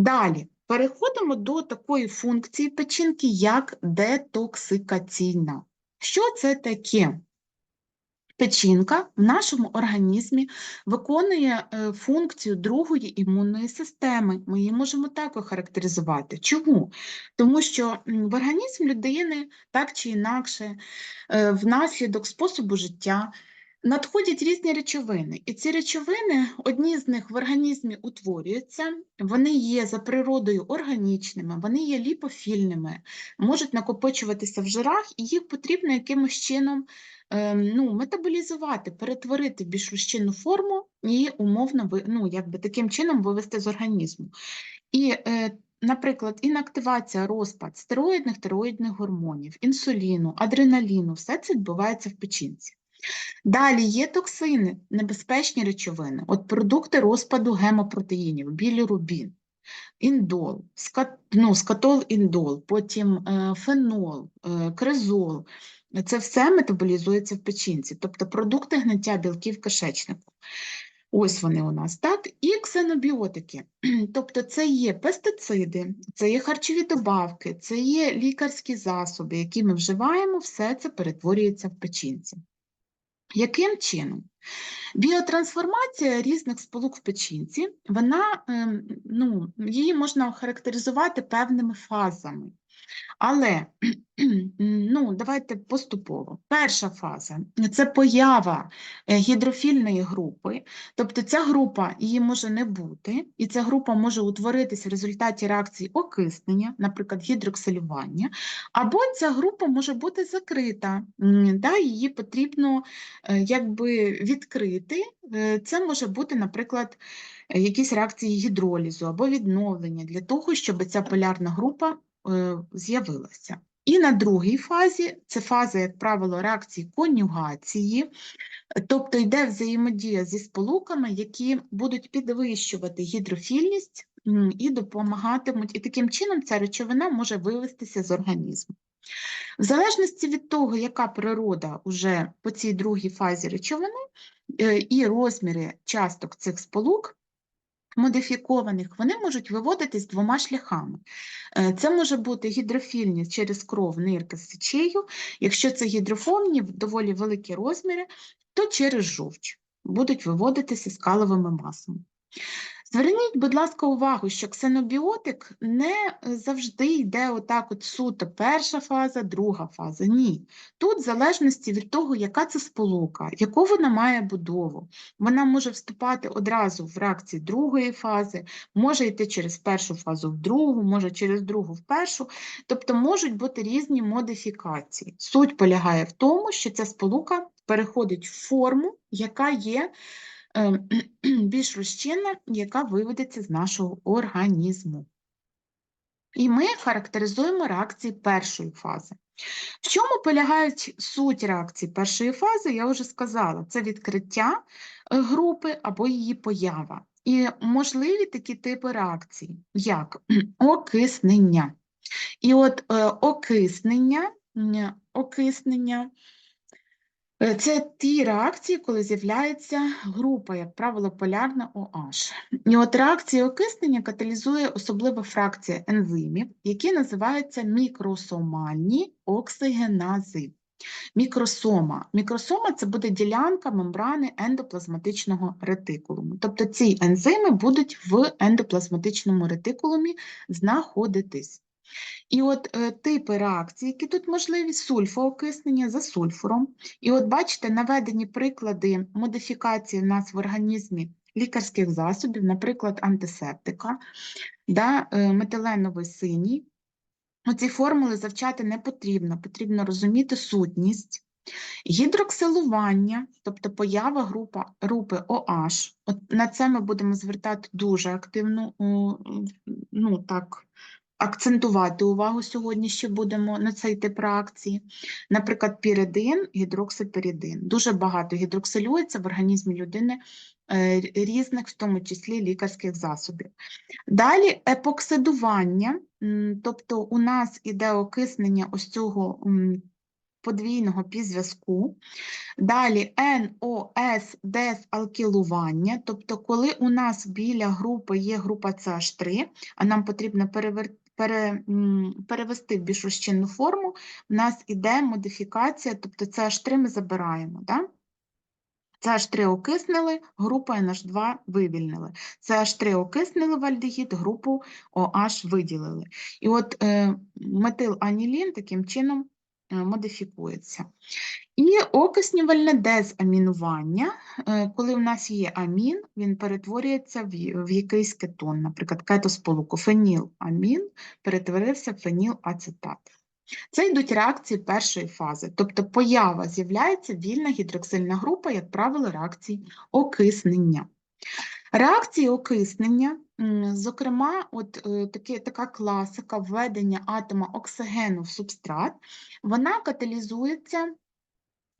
Далі переходимо до такої функції печінки, як детоксикаційна. Що це таке? Печінка в нашому організмі виконує е, функцію другої імунної системи. Ми її можемо так охарактеризувати. Чому? Тому що в організм людини так чи інакше, е, внаслідок способу життя надходять різні речовини. І ці речовини, одні з них в організмі утворюються, вони є за природою органічними, вони є ліпофільними, можуть накопичуватися в жирах, і їх потрібно якимось чином ем, ну, метаболізувати, перетворити в більш розчинну форму і умовно ну, якби таким чином вивести з організму. І, е, наприклад, інактивація, розпад стероїдних тероїдних гормонів, інсуліну, адреналіну, все це відбувається в печінці. Далі є токсини, небезпечні речовини, от продукти розпаду гемопротеїнів, білірубін, індол, скат, ну, скатол-індол, потім е, фенол, е, кризол. Це все метаболізується в печінці, тобто продукти гниття білків кишечнику. Ось вони у нас, так? І ксенобіотики. Тобто це є пестициди, це є харчові добавки, це є лікарські засоби, які ми вживаємо, все це перетворюється в печінці. Яким чином? Біотрансформація різних сполук в печінці, вона, ем, ну, її можна охарактеризувати певними фазами. Але ну, давайте поступово. Перша фаза це поява е, гідрофільної групи, тобто ця група її може не бути, і ця група може утворитися в результаті реакції окиснення, наприклад, гідроксилювання, або ця група може бути закрита, да, її потрібно е, якби відкрити. Е, Це може бути, наприклад, е, якісь реакції гідролізу або відновлення для того, щоб ця полярна група е, з'явилася. І на другій фазі це фаза, як правило, реакції конюгації, тобто йде взаємодія зі сполуками, які будуть підвищувати гідрофільність і допомагатимуть, і таким чином ця речовина може вивестися з організму. В залежності від того, яка природа уже по цій другій фазі речовини е, і розміри часток цих сполук, модифікованих, вони можуть виводитись двома шляхами. Е, Це може бути гідрофільність через кров, нирки з сечею. Якщо це гідрофобні, доволі великі розміри, то через жовч будуть виводитися скаловими масами. Зверніть, будь ласка, увагу, що ксенобіотик не завжди йде отак от суто перша фаза, друга фаза. Ні. Тут в залежності від того, яка це сполука, яку вона має будову. Вона може вступати одразу в реакції другої фази, може йти через першу фазу в другу, може через другу в першу. Тобто можуть бути різні модифікації. Суть полягає в тому, що ця сполука переходить в форму, яка є більш розчинна, яка виведеться з нашого організму. І ми характеризуємо реакції першої фази. В чому полягають суть реакції першої фази, я вже сказала, це відкриття е, групи або її поява. І можливі такі типи реакцій, як окиснення. І от е, окиснення, окиснення Це ті реакції, коли з'являється група, як правило, полярна OH. І от реакція окиснення каталізує особлива фракція ензимів, які називаються мікросомальні оксигенази. Мікросома. Мікросома це буде ділянка мембрани ендоплазматичного ретикулуму. Тобто ці ензими будуть в ендоплазматичному ретикулумі знаходитись. І от е, типи реакцій, які тут можливі, сульфоокиснення за сульфуром. І от бачите, наведені приклади модифікації в нас в організмі лікарських засобів, наприклад, антисептика, да, е, метиленовий синій. Оці формули завчати не потрібно, потрібно розуміти сутність. Гідроксилування, тобто поява група, групи OH, от на це ми будемо звертати дуже активну, ну так, акцентувати увагу сьогодні ще будемо на цей тип реакції. Наприклад, піридин, гідроксипіридин. Дуже багато гідроксилюється в організмі людини е, різних, в тому числі лікарських засобів. Далі епоксидування, тобто у нас іде окиснення ось цього подвійного півзв'язку. Далі NOS дезалкілування, тобто коли у нас біля групи є група CH3, а нам потрібно перевер... пере... перевести в більш розчинну форму, в нас іде модифікація, тобто CH3 ми забираємо. Да? CH3 окиснили, групу NH2 вивільнили. CH3 окиснили в альдегід, групу OH виділили. І от е, метиламінін таким чином модифікується. І окиснювальне дезамінування, е, коли в нас є амін, він перетворюється в, якийсь кетон, наприклад, кетосполуку. Феніламін перетворився в фенілацетат. Це йдуть реакції першої фази, тобто поява з'являється вільна гідроксильна група, як правило, реакції окиснення. Реакції окиснення, зокрема, от е, такі, така класика введення атома оксигену в субстрат, вона каталізується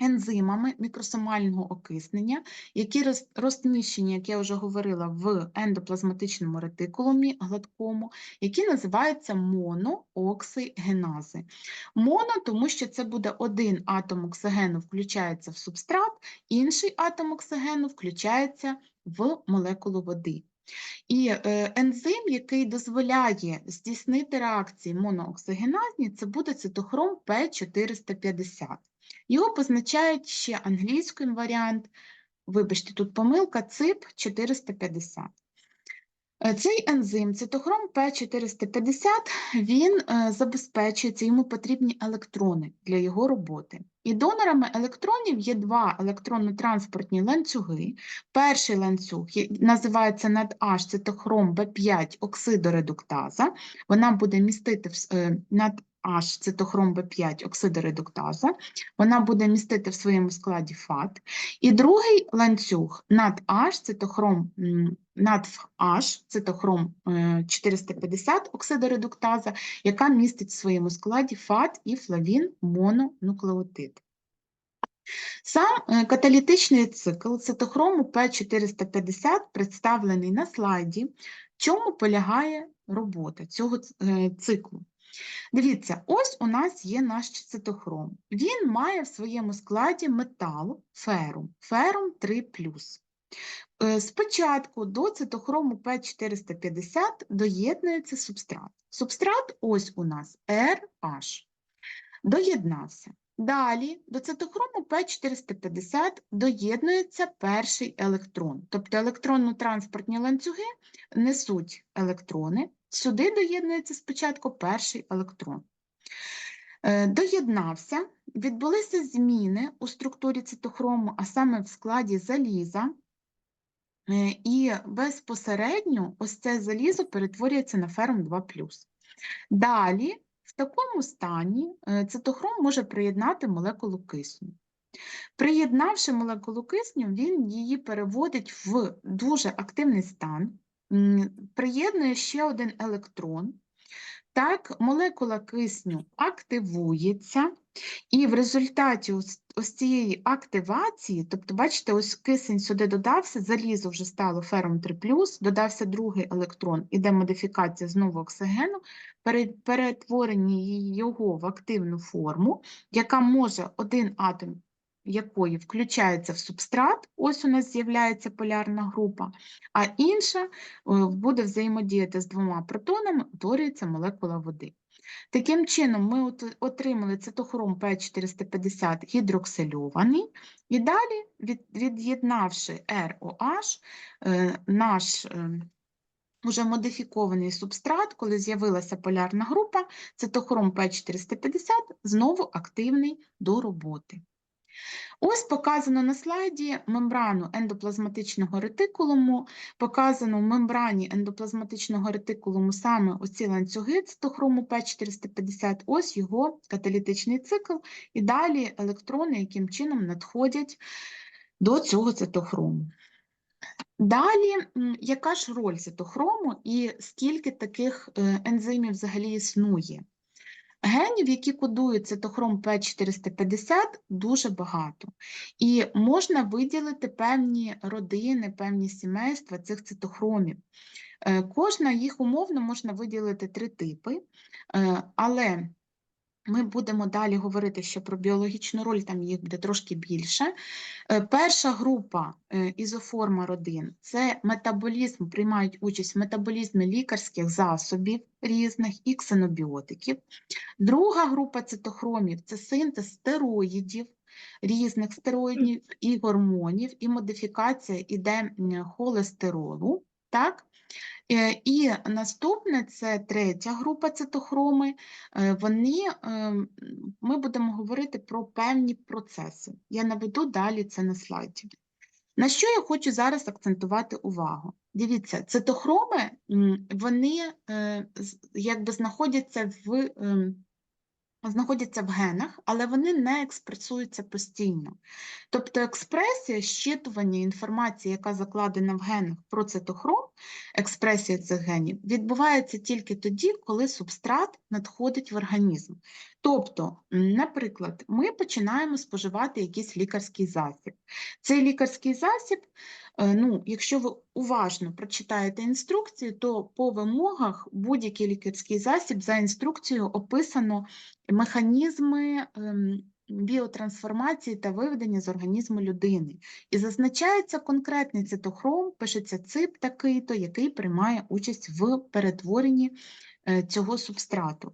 ензимами мікросомального окиснення, які розміщені, як я вже говорила, в ендоплазматичному ретикулумі гладкому, які називаються монооксигенази. Моно, тому що це буде один атом оксигену включається в субстрат, інший атом оксигену включається в молекулу води. І е, ензим, який дозволяє здійснити реакції монооксигеназні, це буде цитохром П450. Його позначають ще англійський варіант, вибачте, тут помилка, цип 450. Е, Цей ензим, цитохром П450, він е, забезпечується, йому потрібні електрони для його роботи. І донорами електронів є два електронно-транспортні ланцюги. Перший ланцюг називається над H цитохром Б5 оксидоредуктаза. Вона буде містити е, над H цитохром Б5 оксидоредуктаза. Вона буде містити в своєму складі ФАТ. І другий ланцюг над H цитохром H цитохром е, 450 оксидоредуктаза, яка містить в своєму складі ФАТ і флавін мононуклеотид. Сам е, каталітичний цикл цитохрому П450 представлений на слайді. В чому полягає робота цього е, циклу? Дивіться, ось у нас є наш цитохром. Він має в своєму складі метал ферум, ферум 3 Е, Спочатку до цитохрому П450 доєднується субстрат. Субстрат ось у нас RH. Доєднався. Далі до цитохрому П450 доєднується перший електрон. Тобто електронно-транспортні ланцюги несуть електрони. Сюди доєднується спочатку перший електрон. Е, Доєднався, відбулися зміни у структурі цитохрому, а саме в складі заліза. Е, І безпосередньо ось це залізо перетворюється на ферум 2 Далі, в такому стані, е, цитохром може приєднати молекулу кисню. Приєднавши молекулу кисню, він її переводить в дуже активний стан, приєднує ще один електрон. Так, молекула кисню активується, і в результаті ось, ось цієї активації, тобто, бачите, ось кисень сюди додався, залізо вже стало фером 3+, додався другий електрон, іде модифікація знову оксигену, перетворення його в активну форму, яка може один атом якої включається в субстрат, ось у нас з'являється полярна група, а інша е, буде взаємодіяти з двома протонами, утворюється молекула води. Таким чином, ми отримали цитохром П450 гідроксильований, і далі, від'єднавши ROH, е, наш е, уже модифікований субстрат, коли з'явилася полярна група, цитохром П450 знову активний до роботи. Ось показано на слайді мембрану ендоплазматичного ретикулуму. Показано в мембрані ендоплазматичного ретикулуму саме оці ланцюги цитохрому П450, ось його каталітичний цикл, і далі електрони, яким чином надходять до цього цитохрому. Далі, яка ж роль цитохрому і скільки таких е, ензимів взагалі існує? Генів, які кодують цитохром П450, дуже багато. І можна виділити певні родини, певні сімейства цих цитохромів. Е, Кожна їх умовно можна виділити три типи, е, але Ми будемо далі говорити ще про біологічну роль, там їх буде трошки більше. Е, Перша група е, ізоформа родин це метаболізм, приймають участь в метаболізмі лікарських засобів різних і ксенобіотиків. Друга група цитохромів це синтез стероїдів, різних стероїдів і гормонів, і модифікація іде холестеролу. Так? Е, І наступне це третя група цитохроми. Е, Вони, ем, ми будемо говорити про певні процеси. Я наведу далі це на слайді. На що я хочу зараз акцентувати увагу? Дивіться, цитохроми, вони е, якби знаходяться в, ем, знаходяться в генах, але вони не експресуються постійно. Тобто експресія, щитування інформації, яка закладена в генах про цитохром, експресія цих генів, відбувається тільки тоді, коли субстрат надходить в організм. Тобто, наприклад, ми починаємо споживати якийсь лікарський засіб. Цей лікарський засіб, е, ну, якщо ви уважно прочитаєте інструкцію, то по вимогах будь-який лікарський засіб за інструкцією описано механізми ем, біотрансформації та виведення з організму людини. І зазначається конкретний цитохром, пишеться цип такий-то, який приймає участь в перетворенні е, цього субстрату.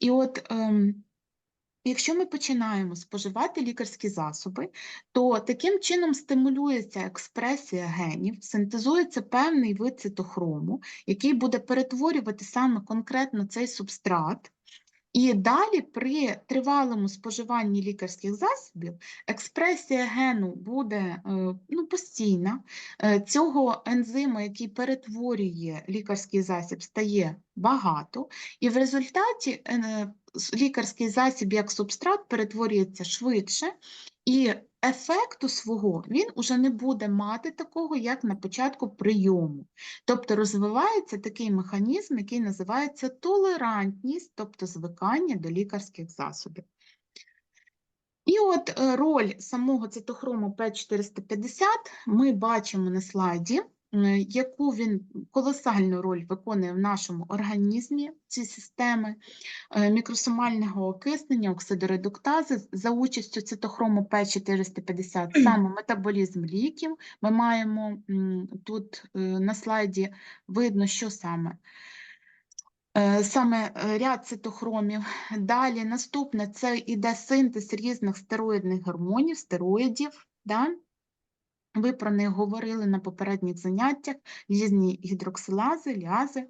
І от ем, Якщо ми починаємо споживати лікарські засоби, то таким чином стимулюється експресія генів, синтезується певний вид цитохрому, який буде перетворювати саме конкретно цей субстрат. І далі при тривалому споживанні лікарських засобів експресія гену буде е, ну, постійна. Е, Цього ензиму, який перетворює лікарський засіб, стає багато, і в результаті е, лікарський засіб як субстрат перетворюється швидше, і ефекту свого він уже не буде мати такого, як на початку прийому. Тобто розвивається такий механізм, який називається толерантність, тобто звикання до лікарських засобів. І от е, роль самого цитохрому П450 ми бачимо на слайді, яку він колосальну роль виконує в нашому організмі, ці системи е, мікросомального окиснення, оксидоредуктази за участю цитохрому П450, саме метаболізм ліків. Ми маємо тут е, на слайді видно, що саме. Е, Саме е, ряд цитохромів. Далі наступне це іде синтез різних стероїдних гормонів, стероїдів. Да? Ви про них говорили на попередніх заняттях, різні гідроксилази, ліази, е,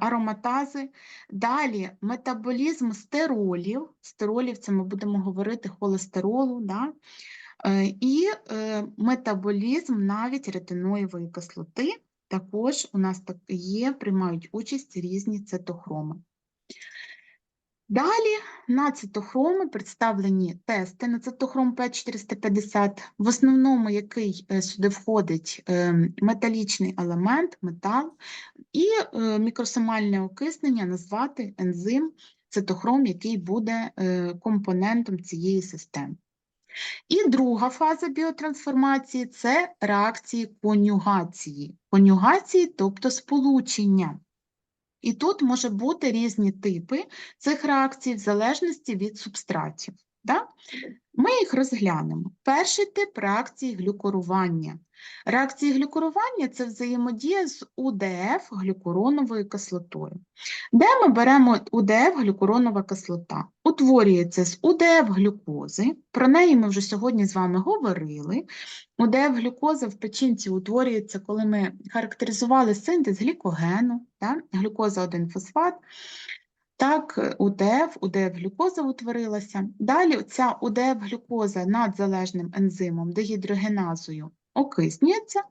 ароматази. Далі метаболізм стеролів. Стеролів це ми будемо говорити холестеролу. Да? Е, І е, метаболізм навіть ретиноївої кислоти. Також у нас є, приймають участь різні цитохроми. Далі на цитохроми представлені тести на цитохром П450, в основному який е, сюди входить е, металічний елемент, метал, і е, мікросомальне окиснення назвати ензим цитохром, який буде компонентом цієї системи. І друга фаза біотрансформації це реакції конюгації. Конюгації, тобто сполучення. І тут може бути різні типи цих реакцій в залежності від субстратів. Да? Ми їх розглянемо. Перший тип реакції глюкорування. Реакції глюкорування це взаємодія з УДФ глюкуроновою кислотою. Де ми беремо УДФ глюкуронова кислота? Утворюється з УДФ глюкози, про неї ми вже сьогодні з вами говорили. УДФ глюкоза в печінці утворюється, коли ми характеризували синтез глікогену, да? глюкоза 1 фосфат. Так, УДФ, УДФ-глюкоза утворилася. Далі ця УДФ-глюкоза надзалежним ензимом дегідрогеназою окиснюється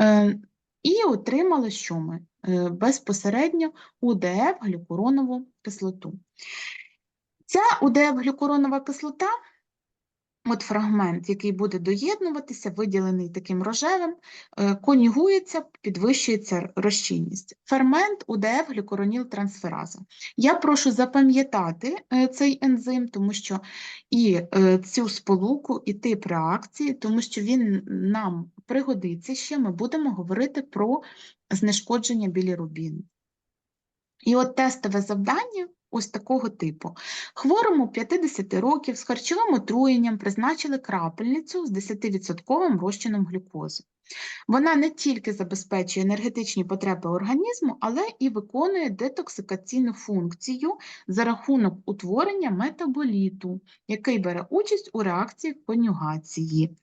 е, і отримали що ми? Е, безпосередньо УДФ-глюкуронову кислоту. Ця УДФ-глюкуронова кислота, от фрагмент, який буде доєднуватися, виділений таким рожевим, е, конюгується, підвищується розчинність. Фермент УДФ-глюкуронілтрансфераза. Я прошу запам'ятати е, цей ензим, тому що і е, цю сполуку, і тип реакції, тому що він нам пригодиться ще, ми будемо говорити про знешкодження білірубіну. І от тестове завдання ось такого типу. Хворому 50 років з харчовим отруєнням призначили крапельницю з 10% розчином глюкози. Вона не тільки забезпечує енергетичні потреби організму, але і виконує детоксикаційну функцію за рахунок утворення метаболіту, який бере участь у реакції конюгації.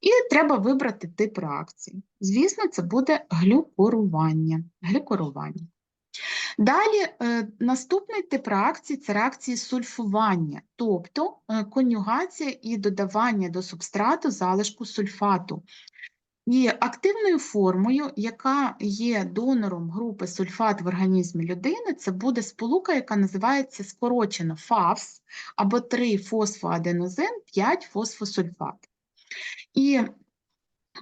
І треба вибрати тип реакції. Звісно, це буде глюкорування. глюкорування. Далі е, наступний тип реакції це реакції сульфування, тобто е, конюгація і додавання до субстрату залишку сульфату. І активною формою, яка є донором групи сульфат в організмі людини, це буде сполука, яка називається скорочено ФАВС або 3-фосфоаденозин, 5-фосфосульфат. І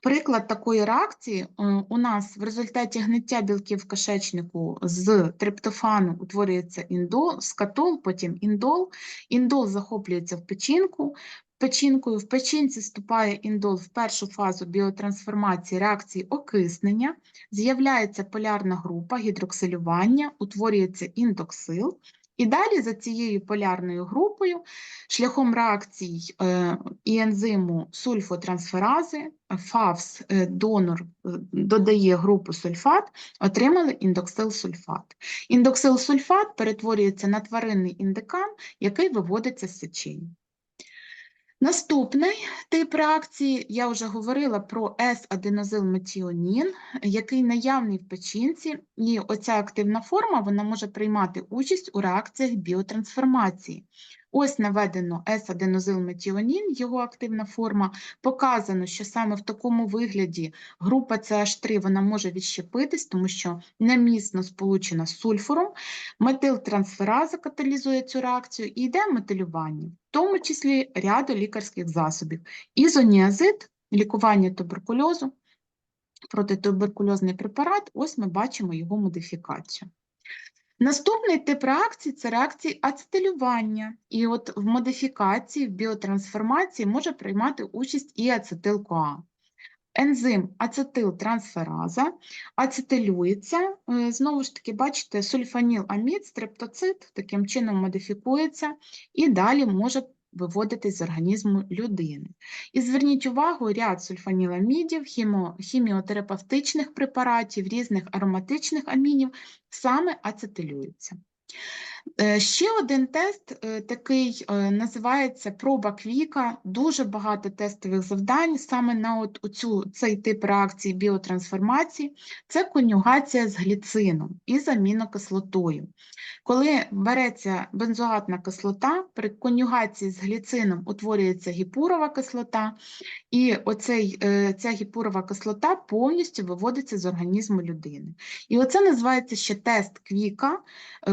Приклад такої реакції е, у нас в результаті гниття білків в кишечнику з триптофану утворюється індол, скатол, потім індол. Індол захоплюється в печінку. Печінкою в печінці вступає індол в першу фазу біотрансформації реакції окиснення, з'являється полярна група гідроксилювання, утворюється індоксил. І далі за цією полярною групою, шляхом реакцій е, і ензиму сульфотрансферази, ФАВС е, донор е, додає групу сульфат, отримали індоксил-сульфат. Індоксил-сульфат перетворюється на тваринний індикан, який виводиться з сечень. Наступний тип реакції, я вже говорила про С-аденозилметіонін, який наявний в печінці, і оця активна форма вона може приймати участь у реакціях біотрансформації. Ось наведено С-аденозилметіонін, його активна форма. Показано, що саме в такому вигляді група CH3 вона може відщепитись, тому що немісно сполучена з сульфуром. Метилтрансфераза каталізує цю реакцію і йде метилювання, в тому числі ряду лікарських засобів. Ізоніазид, лікування туберкульозу, протитуберкульозний препарат, ось ми бачимо його модифікацію. Наступний тип реакції це реакції ацетилювання. І от в модифікації, в біотрансформації може приймати участь і ацетил-КоА. Ензим ацетилтрансфераза ацетилюється, е, знову ж таки, бачите, сульфаніламід, стрептоцит таким чином модифікується і далі може виводитись з організму людини. І зверніть увагу, ряд сульфаніламідів, хіміотерапевтичних препаратів, різних ароматичних амінів саме ацетилюються. Е, ще один тест е, такий е, називається проба квіка. Дуже багато тестових завдань саме на от оцю, цей тип реакції біотрансформації це конюгація з гліцином і з амінокислотою. Коли береться бензоатна кислота, при конюгації з гліцином утворюється гіпурова кислота, і оцей, ця гіпурова кислота повністю виводиться з організму людини. І оце називається ще тест квіка,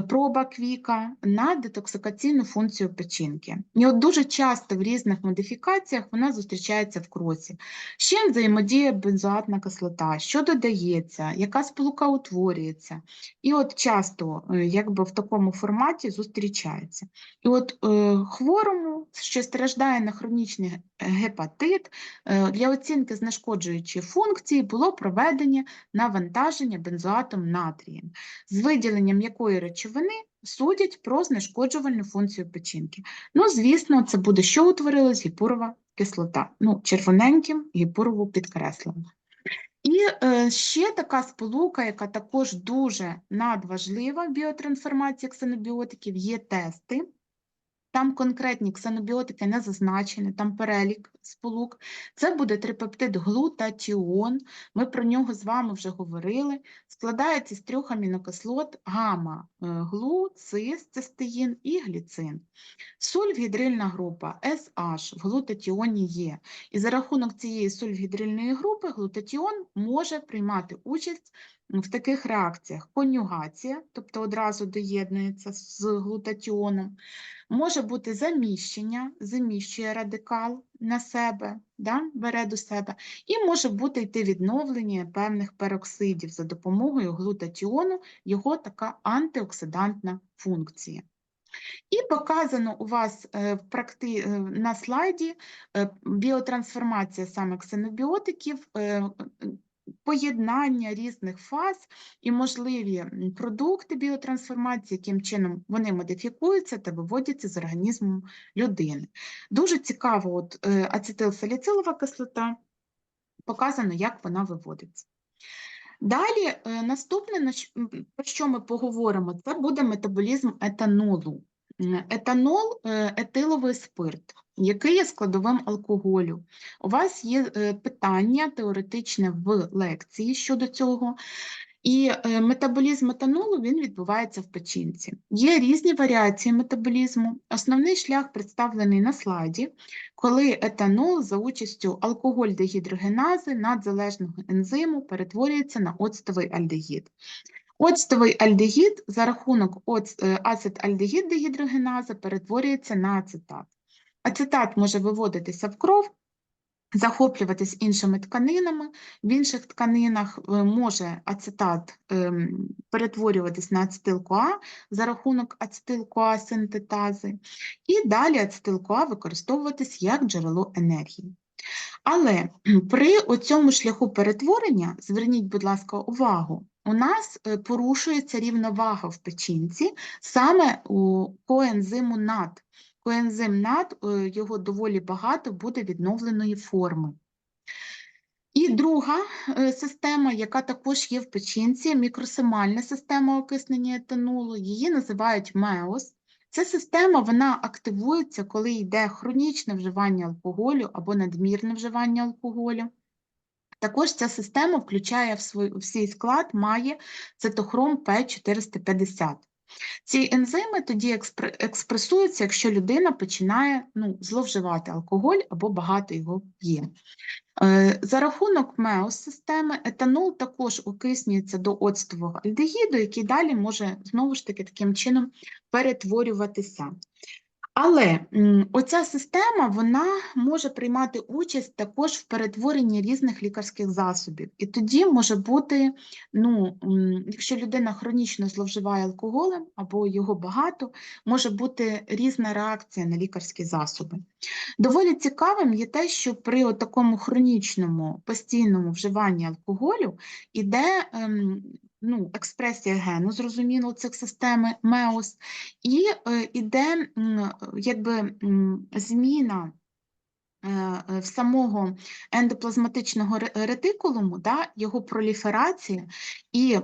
проба квіка ліка на детоксикаційну функцію печінки. І от дуже часто в різних модифікаціях вона зустрічається в кросі. З чим взаємодіє бензоатна кислота, що додається, яка сполука утворюється. І от часто е, якби в такому форматі зустрічається. І от е, хворому, що страждає на хронічний гепатит, е, для оцінки знешкоджуючої функції було проведення навантаження бензоатом натрієм, з виділенням якої речовини судять про знешкоджувальну функцію печінки. Ну, звісно, це буде, що утворилась гіпурова кислота. Ну, червоненьким гіпурову підкреслено. І е, ще така сполука, яка також дуже надважлива в біотрансформації ксенобіотиків, є тести. Там конкретні ксенобіотики не зазначені, там перелік сполук. Це буде трипептид глутатіон. Ми про нього з вами вже говорили. Складається з трьох амінокислот гамма, е, цис, цистеїн і гліцин. Сульфгідрильна група SH в глутатіоні є. І за рахунок цієї сульфгідрильної групи глутатіон може приймати участь в таких реакціях: конюгація, тобто одразу доєднується з глутатіоном, може бути заміщення, заміщує радикал на себе, да, бере до себе, і може бути йти відновлення певних пероксидів за допомогою глутатіону, його така антиоксидантна функція. І показано у вас е. Е, на слайді е, біотрансформація саме ксенобіотиків поєднання різних фаз і можливі продукти біотрансформації, яким чином вони модифікуються та виводяться з організму людини. Дуже цікаво, от е, ацетилсаліцилова кислота, показано, як вона виводиться. Далі, е, наступне, про що ми поговоримо, це буде метаболізм етанолу. Етанол е, етиловий спирт, який є складовим алкоголю. У вас є е, питання теоретичне в лекції щодо цього. І е, метаболізм етанолу він відбувається в печінці. Є різні варіації метаболізму. Основний шлях представлений на слайді, коли етанол за участю алкоголь-дегідрогенази надзалежного ензиму перетворюється на оцтовий альдегід. Оцтовий альдегід за рахунок е, ацетальдегід-дегідрогенази перетворюється на ацетат. Ацетат може виводитися в кров, захоплюватись іншими тканинами. В інших тканинах е, може ацетат ем, перетворюватись на ацетил-КоА за рахунок ацетил-КоА синтетази, і далі ацетил-КоА використовуватись як джерело енергії. Але при оцьому шляху перетворення, зверніть, будь ласка, увагу, у нас е, порушується рівновага в печінці саме у коензиму НАД. Коензим НАД, е, його доволі багато буде відновленої форми. І друга е, система, яка також є в печінці, мікросомальна система окиснення етанолу, її називають МЕОС. Ця система вона активується, коли йде хронічне вживання алкоголю або надмірне вживання алкоголю. Також ця система включає в свій, склад має цитохром П450. Ці ензими тоді експресуються, якщо людина починає ну, зловживати алкоголь або багато його п'є. Е, За рахунок меос-системи етанол також окиснюється до оцтового альдегіду, який далі може знову ж таки таким чином перетворюватися. Але оця система вона може приймати участь також в перетворенні різних лікарських засобів. І тоді може бути, ну, якщо людина хронічно зловживає алкоголем або його багато, може бути різна реакція на лікарські засоби. Доволі цікавим є те, що при такому хронічному постійному вживанні алкоголю іде ем, ну, експресія гену, зрозуміло, цих системи МЕОС, і е, іде м, якби зміна е, е, в самого ендоплазматичного ретикулуму, да, його проліферація, і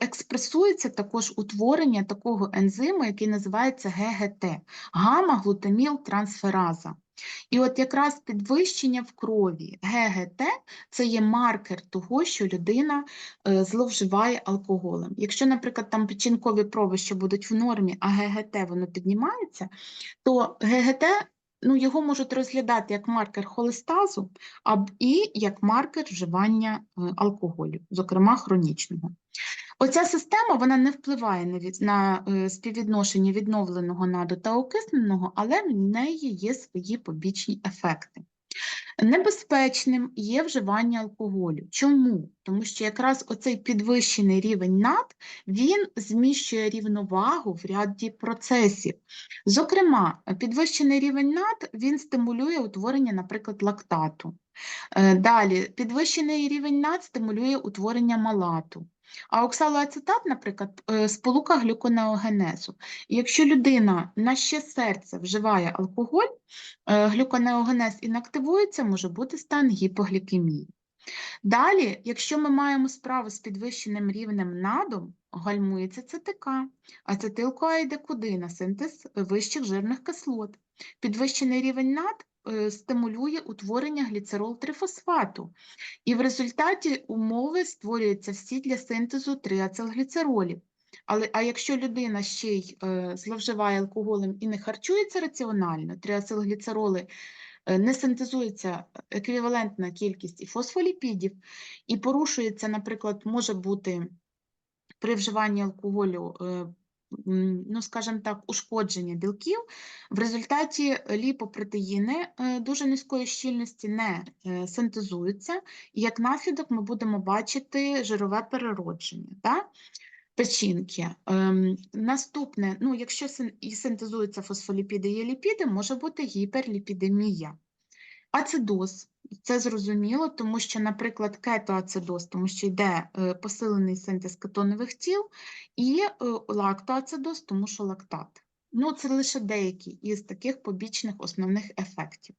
експресується також утворення такого ензиму, який називається ГГТ – гамма-глутаміл-трансфераза. І от якраз підвищення в крові ГГТ – це є маркер того, що людина е, зловживає алкоголем. Якщо, наприклад, там печінкові проби ще будуть в нормі, а ГГТ воно піднімається, то ГГТ ну, його можуть розглядати як маркер холестазу і як маркер вживання е, алкоголю, зокрема хронічного. Оця система вона не впливає на, від, на е, співвідношення відновленого наду та окисненого, але в неї є свої побічні ефекти. Небезпечним є вживання алкоголю. Чому? Тому що якраз оцей підвищений рівень над він зміщує рівновагу в ряді процесів. Зокрема, підвищений рівень над він стимулює утворення, наприклад, лактату. Е, Далі, підвищений рівень над стимулює утворення малату. А оксалоацетат, наприклад, е, сполука глюконеогенезу. І якщо людина на ще серце вживає алкоголь, е, глюконеогенез інактивується, може бути стан гіпоглікемії. Далі, якщо ми маємо справу з підвищеним рівнем наду, гальмується ЦТК, ацетилкоаїдекудина, синтез вищих жирних кислот. Підвищений рівень над стимулює утворення гліцерол-трифосфату, і в результаті умови створюються всі для синтезу триацилгліцеролів. Але а якщо людина ще й е, зловживає алкоголем і не харчується раціонально, триацилгліцероли е, не синтезується еквівалентна кількість і фосфоліпідів, і порушується, наприклад, може бути при вживанні алкоголю, е, ну, скажімо так, ушкодження білків, в результаті ліпопротеїни е, дуже низької щільності не е, синтезуються, і як наслідок ми будемо бачити жирове переродження. Да? Печінки. Ем, наступне, ну, якщо і синтезуються фосфоліпіди і ліпіди, може бути гіперліпідемія. Ацидоз Це зрозуміло, тому що, наприклад, кетоацидоз, тому що йде е, посилений синтез кетонових тіл, і е, лактоацидоз, тому що лактат. Ну, це лише деякі із таких побічних основних ефектів.